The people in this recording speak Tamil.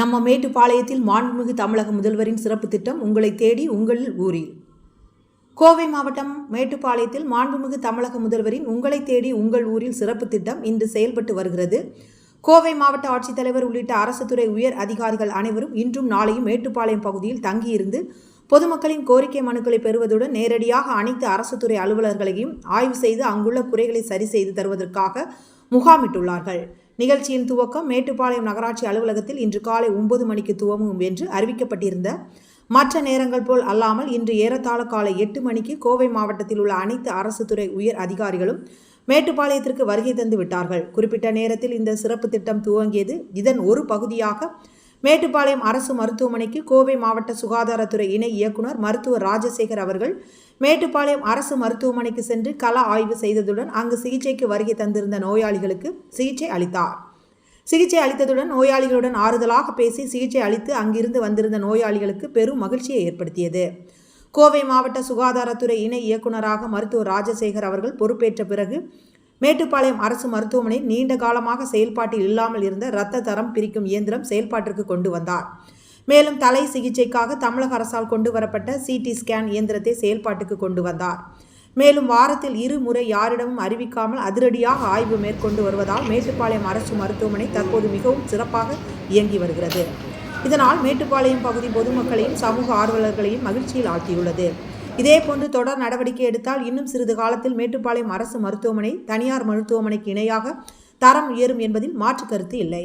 நம்ம மேட்டுப்பாளையத்தில் மாண்புமிகு தமிழக முதல்வரின் சிறப்பு திட்டம் உங்களை தேடி உங்கள் ஊரில். கோவை மாவட்டம் மேட்டுப்பாளையத்தில் மாண்புமிகு தமிழக முதல்வரின் உங்களை தேடி உங்கள் ஊரில் சிறப்பு திட்டம் இன்று செயல்பட்டு வருகிறது. கோவை மாவட்ட ஆட்சித்தலைவர் உள்ளிட்ட அரசு துறை உயர் அதிகாரிகள் அனைவரும் இன்றும் நாளையும் மேட்டுப்பாளையம் பகுதியில் தங்கியிருந்து பொதுமக்களின் கோரிக்கை மனுக்களை பெறுவதுடன் நேரடியாக அனைத்து அரசு துறை அலுவலர்களையும் ஆய்வு செய்து அங்குள்ள குறைகளை சரி செய்து தருவதற்காக முகாமிட்டுள்ளார்கள். நிகழ்ச்சியின் துவக்கம் மேட்டுப்பாளையம் நகராட்சி அலுவலகத்தில் இன்று காலை ஒன்பது மணிக்கு துவங்கும் என்று அறிவிக்கப்பட்டிருந்த. மற்ற நேரங்கள் போல் அல்லாமல் இன்று ஏறத்தாழ காலை எட்டு மணிக்கு கோவை மாவட்டத்தில் உள்ள அனைத்து அரசு துறை உயர் அதிகாரிகளும் மேட்டுப்பாளையத்திற்கு வருகை தந்து விட்டார்கள். குறிப்பிட்ட நேரத்தில் இந்த சிறப்பு திட்டம் துவங்கியது. இதன் ஒரு பகுதியாக மேட்டுப்பாளையம் அரசு மருத்துவமனைக்கு கோவை மாவட்ட சுகாதாரத்துறை இணை இயக்குனர் மருத்துவர் ராஜசேகர் அவர்கள் மேட்டுப்பாளையம் அரசு மருத்துவமனைக்கு சென்று கள ஆய்வு செய்ததுடன் அங்கு சிகிச்சைக்கு வருகை தந்திருந்த நோயாளிகளுக்கு சிகிச்சை அளித்தார். சிகிச்சை அளித்ததுடன் நோயாளிகளுடன் ஆறுதலாக பேசி சிகிச்சை அளித்து அங்கிருந்து வந்திருந்த நோயாளிகளுக்கு பெரும் மகிழ்ச்சியை ஏற்படுத்தியது. கோவை மாவட்ட சுகாதாரத்துறை இணை இயக்குநராக மருத்துவர் ராஜசேகர் அவர்கள் பொறுப்பேற்ற பிறகு மேட்டுப்பாளையம் அரசு மருத்துவமனை நீண்ட காலமாக செயல்பாட்டில் இல்லாமல் இருந்த இரத்த தரம் பிரிக்கும் இயந்திரம் செயல்பாட்டிற்கு கொண்டு வந்தார். மேலும் தலை சிகிச்சைக்காக தமிழக அரசால் கொண்டு வரப்பட்ட சிடி ஸ்கேன் இயந்திரத்தை செயல்பாட்டுக்கு கொண்டு வந்தார். மேலும் வாரத்தில் இரு முறை யாரிடமும் அறிவிக்காமல் அதிரடியாக ஆய்வு மேற்கொண்டு வருவதால் மேட்டுப்பாளையம் அரசு மருத்துவமனை தற்போது மிகவும் சிறப்பாக இயங்கி வருகிறது. இதனால் மேட்டுப்பாளையம் பகுதி பொதுமக்களையும் சமூக ஆர்வலர்களையும் மகிழ்ச்சியில் ஆழ்த்தியுள்ளது. இதேபோன்று தொடர் நடவடிக்கை எடுத்தால் இன்னும் சிறிது காலத்தில் மேட்டுப்பாளையம் அரசு மருத்துவமனை தனியார் மருத்துவமனைக்கு இணையாக தரம் உயரும் என்பதில் மாற்று கருத்து இல்லை.